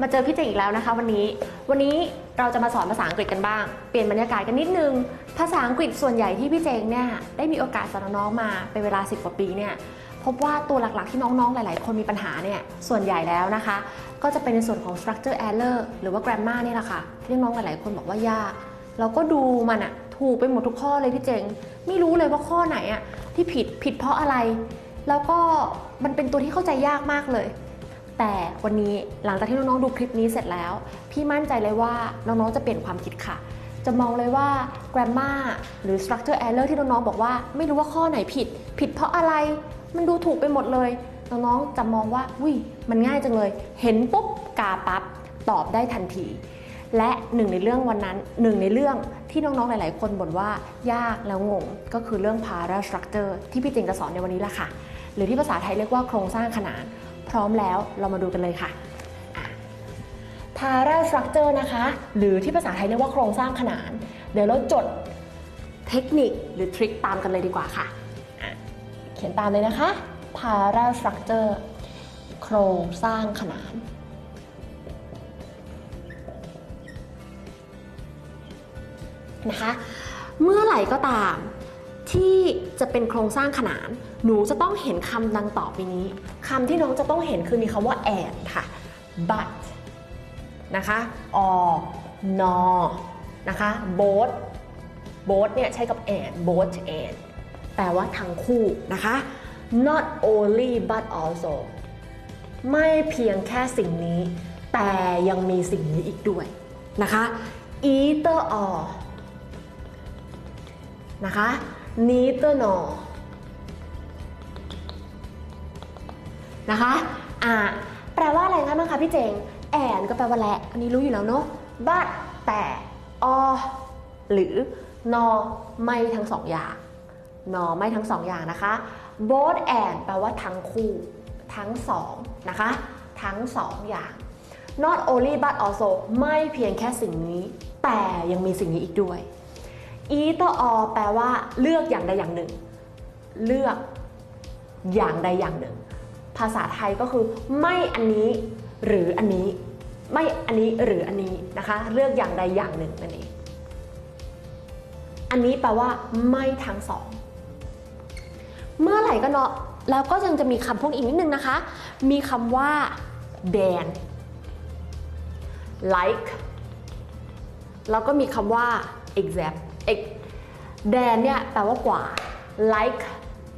มาเจอพี่เจงอีกแล้วนะคะวันนี้ วันนี้เราจะมาสอนภาษาอังกฤษกันบ้าง เปลี่ยนบรรยากาศกันนิดนึง ภาษาอังกฤษส่วนใหญ่ที่พี่เจงเนี่ยได้มีโอกาสสอนน้องมาเป็นเวลา 10 กว่าปีเนี่ยพบว่าตัวหลักๆที่น้องๆ หลาย ๆ คนมีปัญหาเนี่ยส่วนใหญ่แล้วนะคะ ก็จะเป็นในส่วนของ structure error หรือว่า grammar นี่แหละค่ะที่น้องๆ หลายๆ คนบอกว่ายาก เราก็ดูมันอะถูกไปหมดทุกข้อเลยพี่เจง ไม่รู้เลยว่าข้อไหนอะที่ผิดผิดเพราะอะไร แล้วก็มันเป็นตัวที่เข้าใจยากมากเลย แต่วันนี้หลังจากที่น้องๆดูคลิปนี้เสร็จแล้ว พี่มั่นใจเลยว่าน้องๆจะเปลี่ยนความคิดค่ะ จะมองเลยว่า grammar หรือ structure error ที่น้องๆบอกว่าไม่รู้ว่าข้อไหนผิด ผิดเพราะอะไรมันดูถูกไปหมดเลย น้องๆจะมองว่าอุ้ยมันง่ายจังเลย เห็นปุ๊บกาปั๊บตอบได้ทันทีและหนึ่งในเรื่องวันนั้นหนึ่งในเรื่องที่น้องๆ หลาย ๆ คนบ่นว่ายากแล้วงง ก็คือเรื่อง para structure ที่พี่เจงจะสอนในวันนี้ละค่ะ หรือที่ภาษาไทยเรียกว่าโครงสร้างขนาน พร้อมแล้วเรามาดูกันเลยค่ะอะ para structure นะคะ หรือที่ภาษาไทยเรียกว่าโครงสร้างขนาน เดี๋ยวเราจดเทคนิคหรือทริคตามกันเลยดีกว่าค่ะอะเขียนตามเลยนะคะ para structure โครงสร้างขนาน นะคะ เมื่อไหร่ก็ตามที่จะเป็นโครงสร้างขนาน หนูจะต้องเห็นคำดังต่อไปนี้ คำที่น้องจะต้องเห็นคือมีคำว่า and ค่ะ but นะคะ or nor นะคะ both both เนี่ยใช้กับ and both and แปลว่าทั้งคู่นะคะ not only but also ไม่เพียงแค่สิ่งนี้ แต่ยังมีสิ่งนี้อีกด้วยนะคะ either or นะคะ neither nor นะคะอ่าแปลว่าอะไรคะบ้างคะพี่เจง and ก็แปลว่าและอันนี้รู้อยู่แล้วเนาะ but แต่ or หรือ nor ไม่ทั้งสองอย่าง nor ไม่ทั้งสองอย่างนะคะ both and แปลว่าทั้งคู่ทั้งสองนะคะ ทั้งสองอย่าง not only but also ไม่เพียงแค่สิ่งนี้ แต่ยังมีสิ่งนี้อีกด้วย either or แปลว่าเลือกอย่างใดอย่างหนึ่ง เลือกอย่างใดอย่างหนึ่ง ภาษาไทยก็คือไม่อันนี้หรืออันนี้ ไม่อันนี้หรืออันนี้นะคะ เลือกอย่างใดอย่างหนึ่งนั่นเองอันนี้แปลว่าไม่ทั้งสอง เมื่อไหร่ก็เนาะแล้วก็ยังจะมีคำพวกอีกนิดนึงนะคะ มีคำว่า than like แล้วก็มีคำว่า exact ex- than เนี่ยแปลว่ากว่า like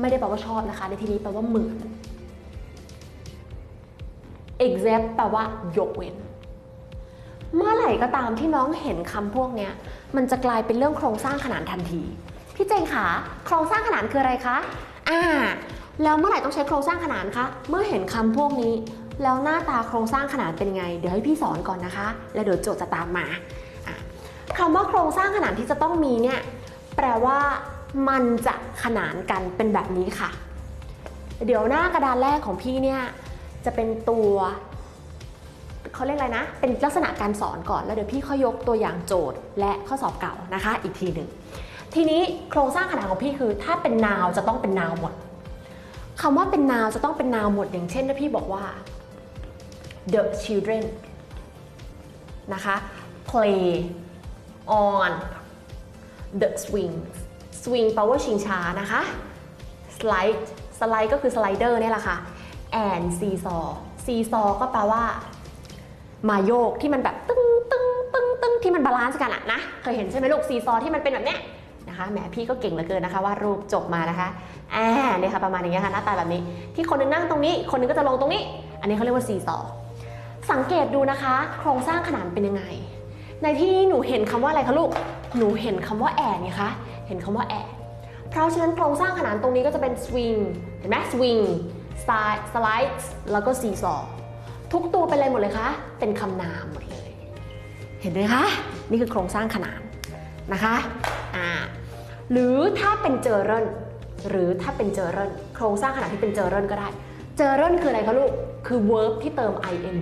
ไม่ได้แปลว่าชอบนะคะ ในที่นี้แปลว่าเหมือน except แปลว่ายกเว้น เมื่อไหร่ก็ตามที่น้องเห็นคำพวกนี้มันจะกลายเป็นเรื่องโครงสร้างขนานทันที พี่เจงคะโครงสร้างขนานคืออะไรคะอ่าแล้วเมื่อไหร่ต้องใช้โครงสร้างขนานคะ เมื่อเห็นคำพวกนี้ แล้วหน้าตาโครงสร้างขนานเป็นไง เดี๋ยวให้พี่สอนก่อนนะคะ แล้วเดี๋ยวโจทย์จะตามมาคำว่าโครงสร้างขนานที่จะต้องมีเนี่ยแปลว่ามันจะขนานกันเป็นแบบนี้ค่ะ เดี๋ยวหน้ากระดานแรกของพี่เนี่ย จะเป็นตัวเขาเรียกอะไรนะ เป็นลักษณะการสอนก่อน แล้วเดี๋ยวพี่เขายกตัวอย่างโจทย์ และข้อสอบเก่านะคะ อีกทีหนึ่ง ทีนี้โครงสร้างขนาดของพี่คือ ถ้าเป็นนาวจะต้องเป็นนาวหมดคำว่าเป็นนาวจะต้องเป็นนาวหมด อย่างเช่นถ้าพี่บอกว่า the children นะคะ play on the swing swing แปลว่าชิงช้านะคะ slide slide ก็คือสไลเดอร์เนี่ยแหละค่ะ and seesaw seesaw ก็แปลว่า มาโยกที่มันแบบตึ้งตึ้งตึ้งตึ้งที่มันบาลานซ์กันอะนะ เคยเห็นใช่ไหมลูกซีซอที่มันเป็นแบบเนี้ยนะคะแหมพี่ก็เก่งเหลือเกินนะคะว่าดรูปจบมานะคะอ่าเนี่ยค่ะประมาณอย่างเงี้ยค่ะหน้าตาแบบนี้ ที่คนหนึงนั่งตรงนี้ คนหนึงก็จะลงตรงนี้ อันนี้เขาเรียกว่าซีซอสังเกตดูนะคะ โครงสร้างขนานเป็นยังไง ในที่หนูเห็นคำว่าอะไรคะลูกหนูเห็นคำว่าแอนไงคะเห็นคำว่าแอนเพราะฉะนั้นโครงสร้างขนานตรงนี้ก็จะเป็น swing เห็นไหมสวิง swing slide slide แล้วก็ seesaw ทุกตัวเป็นอะไรหมดเลยคะ เป็นคำนามหมดเลย เห็นไหมคะ นี่คือโครงสร้างขนานนะคะอ่าหรือถ้าเป็นเจอเรนหรือถ้าเป็นเจอเรนโครงสร้างขนานที่เป็นเจอเรนก็ได้ เจอเรนคืออะไรคะลูก คือ verb ที่เติม ing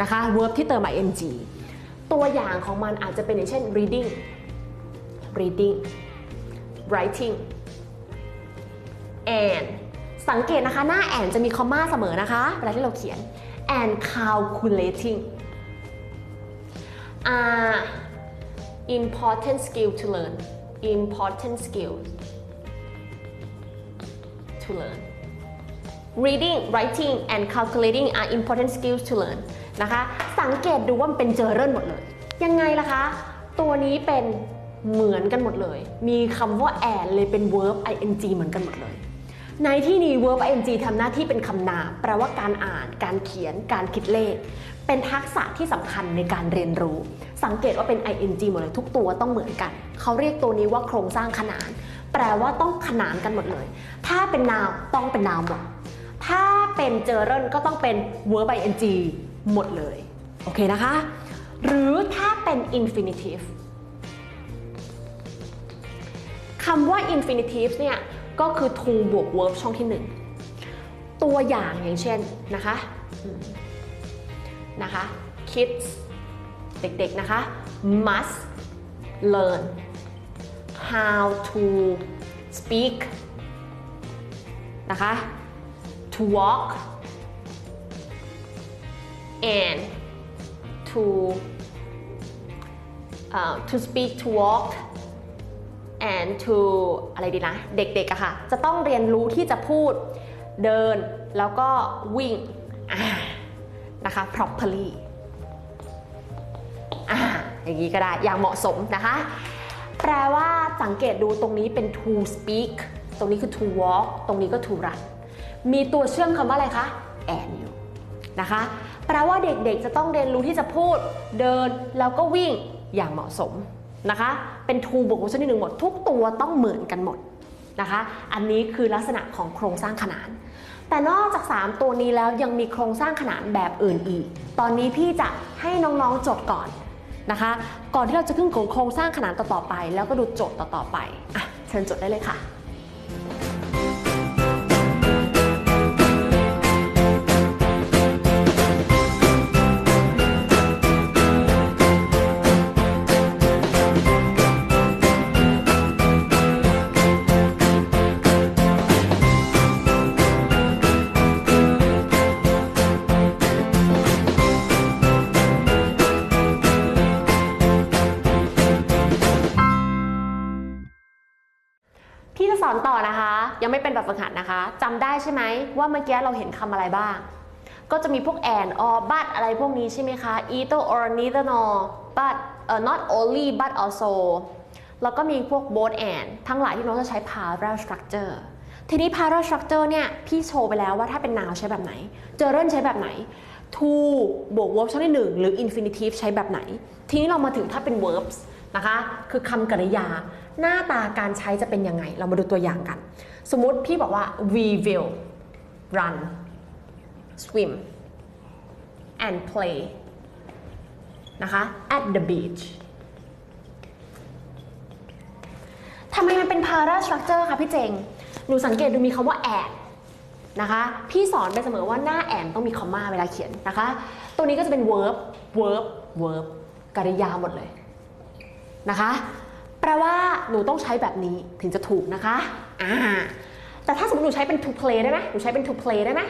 นะคะ verb ที่เติม ing ตัวอย่างของมันอาจจะเป็นอย่างเช่น reading reading writing and สังเกตนะคะหน้าแอนจะมีคอมมาเสมอนะคะเวลาที่เราเขียน and calculating are important skill to learn important skill to learn reading writing and calculating are important skills to learn นะคะ สังเกตดูว่ามันเป็นเจอเริ่นหมดเลย ยังไงล่ะคะ ตัวนี้เป็นเหมือนกันหมดเลย มีคำว่า and เลยเป็น verb ing เหมือนกันหมดเลย ในที่นี้ verb ing ทำหน้าที่เป็นคำนาม แปลว่าการอ่าน การเขียน การคิดเลข เป็นทักษะที่สำคัญในการเรียนรู้ สังเกตว่าเป็น ing หมดเลยทุกตัวต้องเหมือนกัน เขาเรียกตัวนี้ว่าโครงสร้างขนาน แปลว่าต้องขนานกันหมดเลย ถ้าเป็นนามต้องเป็นนามหมด ถ้าเป็นเจอเรนก็ต้องเป็น verb ing หมดเลย โอเคนะคะ หรือถ้าเป็น infinitive คำว่า infinitive เนี่ย ก็คือ to บวก verb ช่องที่ 1 ตัวอย่างอย่างเช่นนะคะนะคะ kids เด็กๆนะคะ must learn how to speak นะคะ to walk and to uh, to speak to walk and to อะไรดีนะ เด็กๆอะค่ะ จะต้องเรียนรู้ที่จะพูด เดิน แล้วก็วิ่งนะคะ properly อ่าอย่างนี้ก็ได้ อย่างเหมาะสมนะคะ แปลว่าสังเกตดูตรงนี้เป็น to speak ตรงนี้คือ to walk ตรงนี้ก็ to run มีตัวเชื่อมคำว่าอะไรคะ and อยู่นะคะ แปลว่าเด็กๆจะต้องเรียนรู้ที่จะพูด เดิน แล้วก็วิ่งอย่างเหมาะสม นะคะ เป็น to บวกชนิดหนึ่งหมด ทุกตัวต้องเหมือนกันหมดนะคะ อันนี้คือลักษณะของโครงสร้างขนาน แต่นอกจาก 3 ตัวนี้แล้วยังมีโครงสร้างขนานแบบอื่นอีก ตอนนี้พี่จะให้น้องๆจดก่อนนะคะ ก่อนที่เราจะขึ้นโครงสร้างขนานต่อๆไป แล้วก็ดูโจทย์ต่อๆไปอะเชิญจดได้เลยค่ะ ไม่เป็นแบบฝึกหัดนะคะจำได้ใช่ไหมว่าเมื่อกี้เราเห็นคำอะไรบ้าง ก็จะมีพวก and or but อะไรพวกนี้ใช่ไหมคะ either or neither nor but uh, not only but also แล้วก็มีพวก both and ทั้งหลายที่น้องจะใช้ parallel structure ทีนี้ parallel structure เนี่ย พี่โชว์ไปแล้วว่าถ้าเป็น noun ใช้แบบไหน gerund ใช้แบบไหน to บวก verb ช่องที่หนึ่งหรือ infinitive ใช้แบบไหน ทีนี้เรามาถึงถ้าเป็น verbs นะคะ คือคำกริยา หน้าตาการใช้จะเป็นยังไง เรามาดูตัวอย่างกัน สมมติพี่บอกว่า we will run swim and play นะคะ at the beach ทำไมมันเป็น para structure คะพี่เจง หนูสังเกตดูมีคำว่า and นะคะ พี่สอนไปเสมอว่าหน้า and ต้องมีคอมมาเวลาเขียนนะคะ ตัวนี้ก็จะเป็น verb verb verb กริยาหมดเลยนะคะ แปลว่าหนูต้องใช้แบบนี้ถึงจะถูกนะคะอ่าแต่ถ้าสมมติหนูใช้เป็น to play ได้ไหมหนูใช้เป็น to play ได้ไหม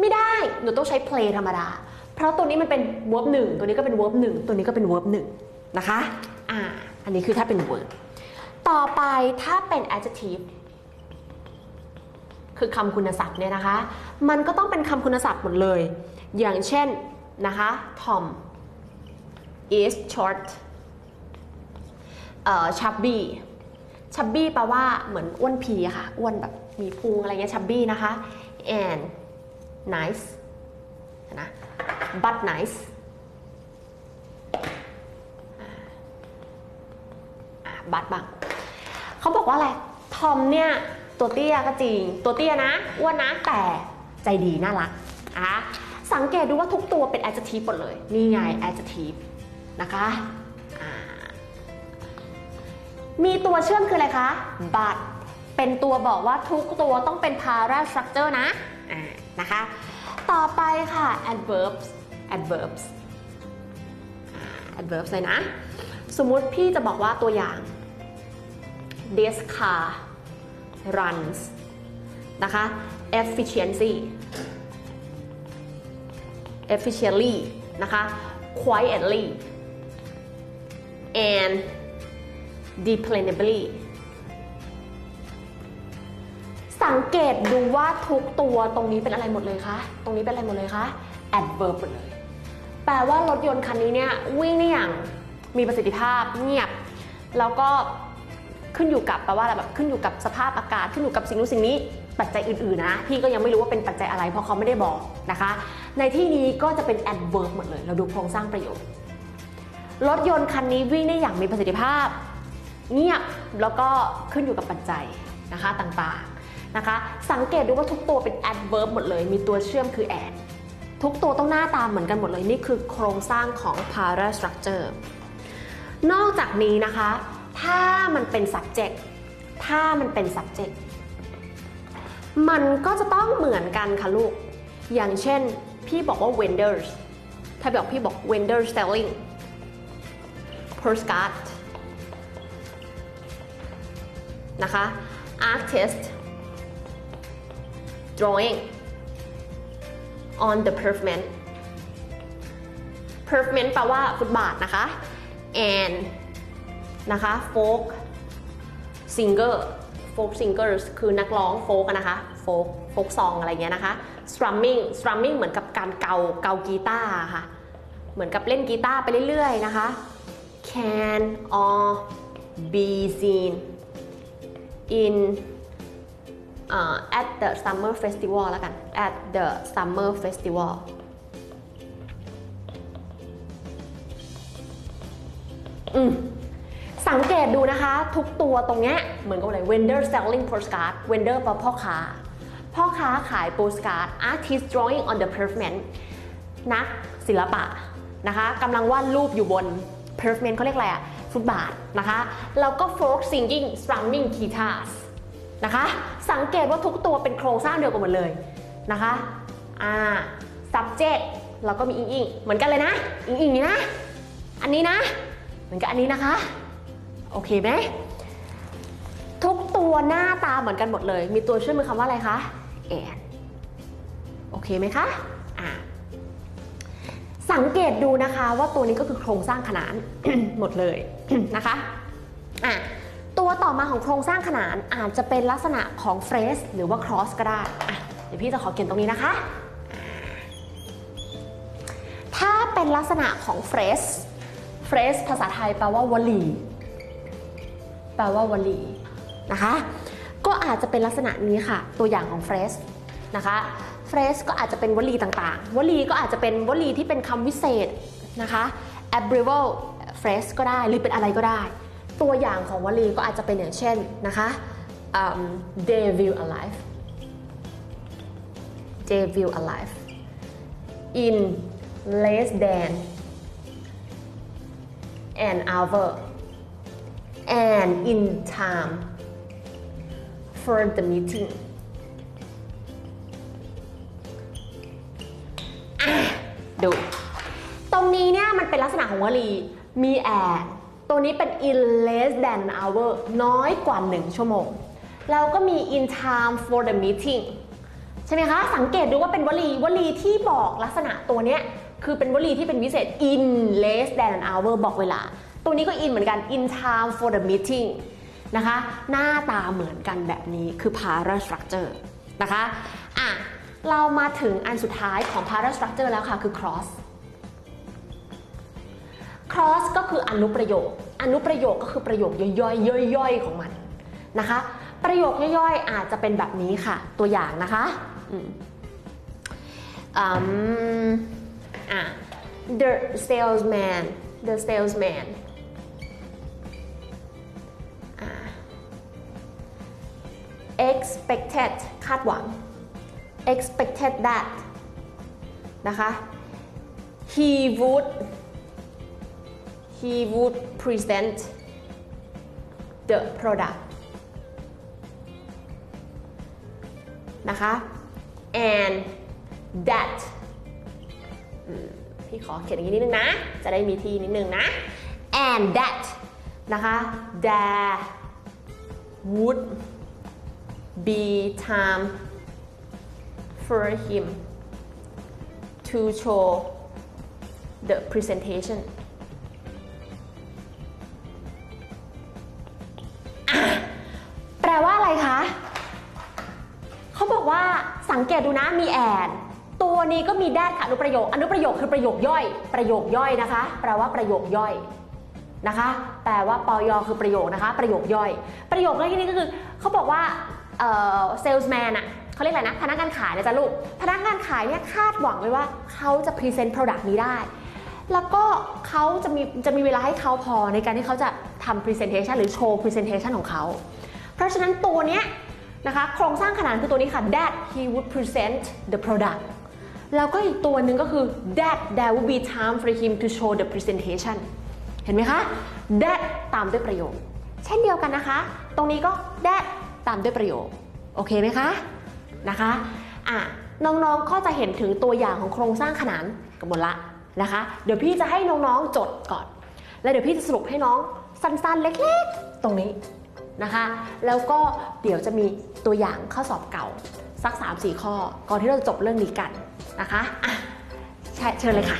ไม่ได้ หนูต้องใช้ play ธรรมดา เพราะตัวนี้มันเป็น verb หนึ่งตัวนี้ก็เป็น verb หนึ่งตัวนี้ก็เป็น verb หนึ่งนะคะอ่าอันนี้คือถ้าเป็น verb ต่อไปถ้าเป็น adjective คือคำคุณศัพท์เนี่ยนะคะ มันก็ต้องเป็นคำคุณศัพท์หมดเลย อย่างเช่นนะคะ Tom is short เอ่อ chubby chubby แปลว่าเหมือนอ้วนพีอะค่ะ อ้วนแบบมีพุงอะไรเงี้ย chubby นะคะ and nice นะ but nice อะ but บ้างเขาบอกว่าอะไร ทอมเนี่ยตัวเตี้ยก็จริง ตัวเตี้ยนะอ้วนนะแต่ใจดีน่ารักนะคะสังเกตดูว่าทุกตัวเป็น adjective หมดเลย นี่ไง adjective นะคะ มีตัวเชื่อมคืออะไรคะ บัตร เป็นตัวบอกว่าทุกตัวต้องเป็น para structure นะะนะคะ ต่อไปค่ะ adverbs adverbs adverbs เลยนะ สมมุติพี่จะบอกว่าตัวอย่าง this car runs นะคะ efficiency efficiently นะคะ quietly and dependably สังเกตดูว่าทุกตัวตรงนี้เป็นอะไรหมดเลยคะ ตรงนี้เป็นอะไรหมดเลยคะ adverb หมดเลย แปลว่ารถยนต์คันนี้เนี่ยวิ่งได้อย่างมีประสิทธิภาพเงียบ แล้วก็ขึ้นอยู่กับแปลว่าอะไรแบบขึ้นอยู่กับสภาพอากาศขึ้นอยู่กับสิ่งนู้นสิ่งนี้ปัจจัยอื่นๆนะพี่ก็ยังไม่รู้ว่าเป็นปัจจัยอะไรเพราะเขาไม่ได้บอกนะคะ ในที่นี้ก็จะเป็น adverb หมดเลย เราดูโครงสร้างประโยครถยนต์คันนี้วิ่งได้อย่างมีประสิทธิภาพ เงียบแล้วก็ขึ้นอยู่กับปัจจัยนะคะต่างๆนะคะ สังเกตดูว่าทุกตัวเป็น adverb หมดเลย มีตัวเชื่อมคือ and ทุกตัวต้องหน้าตาเหมือนกันหมดเลย นี่คือโครงสร้างของ para structure นอกจากนี้นะคะ ถ้ามันเป็น subject ถ้ามันเป็น subject มันก็จะต้องเหมือนกันค่ะลูก อย่างเช่น พี่บอกว่า vendors ถ้าบอกพี่บอก vendor selling postcard นะคะ artist drawing on the pavement pavement แปลว่าฟุตบาทนะคะ and นะคะ folk singer folk singers คือนักร้องโฟกนะคะ folk folk song อะไรเงี้ยนะคะ strumming strumming เหมือนกับการเกาเกากีตาร์ค่ะ เหมือนกับเล่นกีตาร์ไปเรื่อยๆนะคะ can or be seen in uh, at the summer festival แล้วกัน at the summer festival อืมสังเกตดูนะคะ ทุกตัวตรงเนี้ยเหมือนกับอะไร vendor selling postcard vendor แปลว่าพ่อค้า พ่อค้าขาย postcard artist drawing on the pavement นักศิลปะนะคะกำลังวาดรูปอยู่บน pavement เขาเรียกอะไรอะ ฟุตบาทนะคะแล้วก็ folk singing strumming guitars นะคะสังเกตว่าทุกตัวเป็นโครงสร้างเดียวกันหมดเลยนะคะอ่า subject เราก็มีอิงอิงเหมือนกันเลยนะ อิงอิงนี่นะ อันนี้นะ เหมือนกับอันนี้นะคะ โอเคไหมทุกตัวหน้าตาเหมือนกันหมดเลย มีตัวช่วยมือคำว่าอะไรคะ and โอเคไหมคะ สังเกตดูนะคะว่าตัวนี้ก็คือโครงสร้างขนาน หมดเลยนะคะอะตัวต่อมาของโครงสร้างขนานอาจจะเป็นลักษณะของ phrase หรือว่า cross ก็ได้อะเดี๋ยวพี่จะขอเขียนตรงนี้นะคะ ถ้าเป็นลักษณะของ phrase phrase ภาษาไทยแปลว่าวลีแปลว่าวลีนะคะ ก็อาจจะเป็นลักษณะนี้ค่ะ ตัวอย่างของ phrase นะคะ phrase ก็อาจจะเป็นวลีต่างๆ วลีก็อาจจะเป็นวลีที่เป็นคำวิเศษนะคะ adverbial phrase ก็ได้หรือเป็นอะไรก็ได้ ตัวอย่างของวลีก็อาจจะเป็นอย่างเช่นนะคะ um, they will alive they will alive in less than an hour and in time for the meeting มันเป็นลักษณะของวลีมี and ตัวนี้เป็น in less than an hour น้อยกว่า 1 ชั่วโมง แล้วก็มี in time for the meeting ใช่ไหมคะ สังเกตดูว่าเป็นวลีวลีที่บอกลักษณะตัวเนี้ยคือเป็นวลีที่เป็นวิเศษ in less than an hour บอกเวลา ตัวนี้ก็ in เหมือนกัน in time for the meeting นะคะ หน้าตาเหมือนกันแบบนี้คือ para structure นะคะ อะ เรามาถึงอันสุดท้ายของ para structure แล้วค่ะ คือ cross cross ก็คืออนุประโยค อนุประโยคก็คือประโยคย่อยๆย่อยๆของมันนะคะ ประโยคย่อยๆอาจจะเป็นแบบนี้ค่ะ ตัวอย่างนะคะอืมอะ the salesman the salesman expected คาดหวัง expected that นะคะ he would he would present the product นะคะ and that พี่ขอเขียนอย่างนี้นิดนึงนะ จะได้มีที่นิดนึงนะ and that นะคะ there would be time for him to show the presentation สังเกตดูนะมีแอนตัวนี้ก็มี that ค่ะอนุประโยค อนุประโยคคือประโยคย่อย ประโยคย่อยนะคะ แปลว่าประโยคย่อยนะคะ แปลว่าปอยอคือประโยคนะคะ ประโยคย่อย ประโยคย่อยที่นี่ก็คือเขาบอกว่าเอ่อ salesman อะเขาเรียกอะไรนะ พนักงานขายนะจ๊ะลูก พนักงานขายเนี่ยคาดหวังไว้ว่าเขาจะ present product นี้ได้ แล้วก็เขาจะมีจะมีเวลาให้เขาพอในการที่เขาจะทำ presentation หรือโชว์ presentation ของเขา เพราะฉะนั้นตัวเนี้ย นะคะ โครงสร้างขนานคือตัวนี้ค่ะ that he would present the product แล้วก็อีกตัวหนึ่งก็คือ that there would be time for him to show the presentation เห็นไหมคะ that ตามด้วยประโยค เช่นเดียวกันนะคะ ตรงนี้ก็ that ตามด้วยประโยค โอเคไหมคะ นะคะอะน้องๆก็จะเห็นถึงตัวอย่างของโครงสร้างขนานกันหมดละนะคะ เดี๋ยวพี่จะให้น้องๆจดก่อน แล้วเดี๋ยวพี่จะสรุปให้น้องสั้นๆเล็กๆ ตรงนี้ นะคะ แล้วก็เดี๋ยวจะมีตัวอย่างข้อสอบเก่าสัก 3-4 ข้อ ก่อนที่เราจะจบเรื่องนี้กันนะคะอะเชิญเลยค่ะ